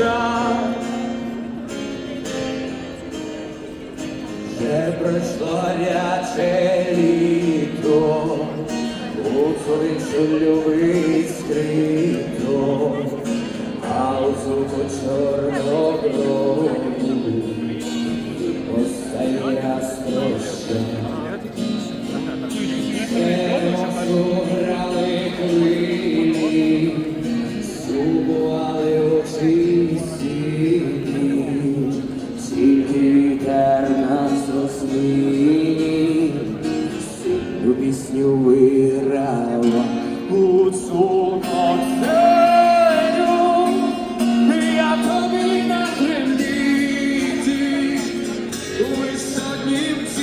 душа. Вже літо, у любить чорного Останній раз грали хвилі, сумували очі сіні, тільки вітер нас синю пісню виграла у цю у високім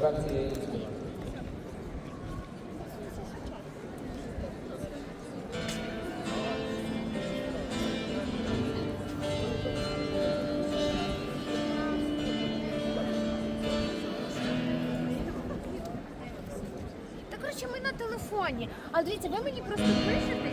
Grazie. Телефоні. А дивіться, ви мені просто пишете.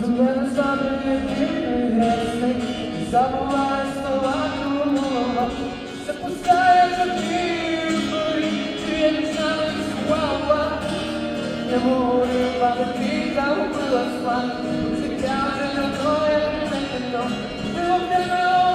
Ти мене слова думала, запускає жовтий, ти не бабити, та вбила слава, вже не твоє, не Lord,